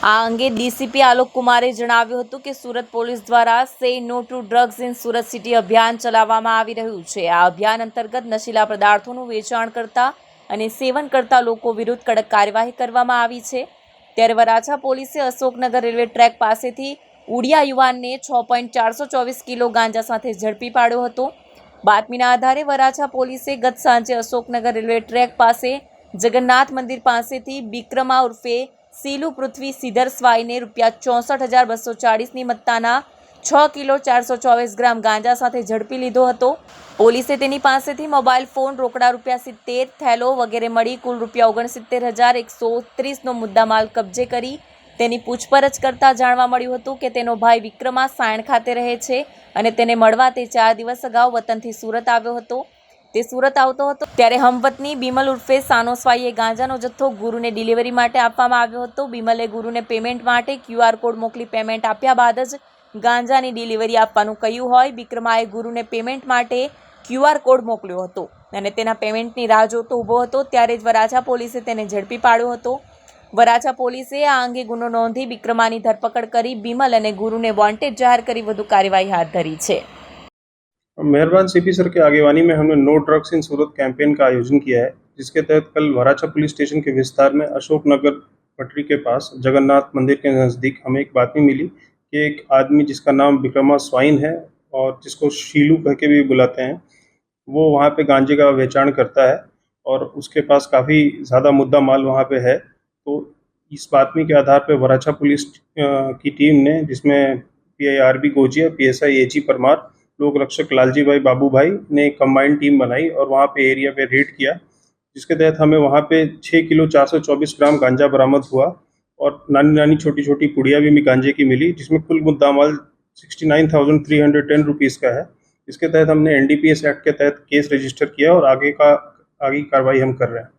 આ અંગે ડીસીપી આલોક કુમારે જણાવ્યું હતું કે સુરત પોલીસ દ્વારા say no to drugs in Surat city અભિયાન ચલાવવામાં આવી રહ્યું છે. આ અભિયાન અંતર્ગત નશીલા પદાર્થોનું વેચાણ કરતા અને સેવન કરતા લોકો વિરુદ્ધ કડક કાર્યવાહી કરવામાં આવી છે. ત્યારે વરાછા પોલીસે અશોકનગર રેલવે ટ્રેક પાસેથી ઉડિયા યુવાનને છ પોઈન્ટ ચારસો ચોવીસ કિલો ગાંજા સાથે ઝડપી પાડ્યો હતો. બાતમીના આધારે વરાછા પોલીસે ગત સાંજે અશોકનગર રેલવે ટ્રેક પાસે જગન્નાથ મંદિર પાસેથી બિક્રમા ઉર્ફે સીલુ પૃથ્વી સિધર સ્વાઈને રૂપિયા ચોસઠ હજાર બસો ચાળીસની મત્તાના છ કિલો ચારસો ચોવીસ ગ્રામ ગાંજા સાથે ઝડપી લીધો હતો. પોલીસે તેની પાસેથી મોબાઈલ ફોન, રોકડા રૂપિયા સિત્તેર, થેલો વગેરે મળી કુલ રૂપિયા ઓગણસિત્તેર હજાર એકસો ત્રીસનો મુદ્દામાલ કબજે કરી તેની પૂછપરછ કરતાં જાણવા મળ્યું હતું કે તેનો ભાઈ વિક્રમા સાયણ ખાતે રહે છે અને તેને મળવા તે ચાર દિવસ અગાઉ વતનથી સુરત આવ્યો હતો. તે સુરત આવતો હતો. ત્યારે હમવતની બિમલ ઉર્ફે સાનોસ્વાઈએ ગાંજાનો જથ્થો ગુરુને ડિલિવરી માટે આપવામાં આવ્યો હતો. બિમલે ગુરુને પેમેન્ટ માટે ક્યુઆર કોડ મોકલી પેમેન્ટ આપ્યા બાદ જ ગાંજાની ડિલિવરી આપવાનું કહ્યું હોય. વિક્રમાએ ગુરુને પેમેન્ટ માટે ક્યુઆર કોડ મોકલ્યો હતો અને તેના પેમેન્ટની રાહ જોતો ઊભો હતો. ત્યારે જ વરાછા પોલીસે તેને ઝડપી પાડ્યો હતો. વરાછા પોલીસે આ અંગે ગુનો નોંધી વિક્રમાની ધરપકડ કરી બિમલ અને ગુરુને વોન્ટેડ જાહેર કરી વધુ કાર્યવાહી હાથ ધરી છે. मेहरबान सीपी सर की आगेवानी में हमने no drugs in Surat campaign का आयोजन किया है, जिसके तहत कल वराछा पुलिस स्टेशन के विस्तार में अशोक नगर पटरी के पास जगन्नाथ मंदिर के नज़दीक हमें एक बातमी मिली कि एक आदमी जिसका नाम विक्रमा स्वाइन है और जिसको शीलू कह के भी बुलाते हैं, वो वहाँ पे गांजे का वेचाण करता है और उसके पास काफ़ी ज़्यादा मुद्दा माल वहाँ पे है। तो इस बातमी के आधार पर वराछा पुलिस की टीम ने, जिसमें P I R B Gojiya P S I A G Parmar लोक रक्षक लालजी भाई बाबू भाई ने कंबाइंड टीम बनाई और वहाँ पे एरिया पे रेड किया, जिसके तहत हमें वहाँ पे छः किलो चार सौ चौबीस ग्राम गांजा बरामद हुआ और नानी नानी छोटी छोटी पुड़िया भी गांजे की मिली, जिसमें कुल मुद्दा माल sixty nine thousand three hundred ten rupees का है। इसके तहत हमने N D P S act के तहत केस रजिस्टर किया और आगे का, आगे कार्रवाई हम कर रहे हैं।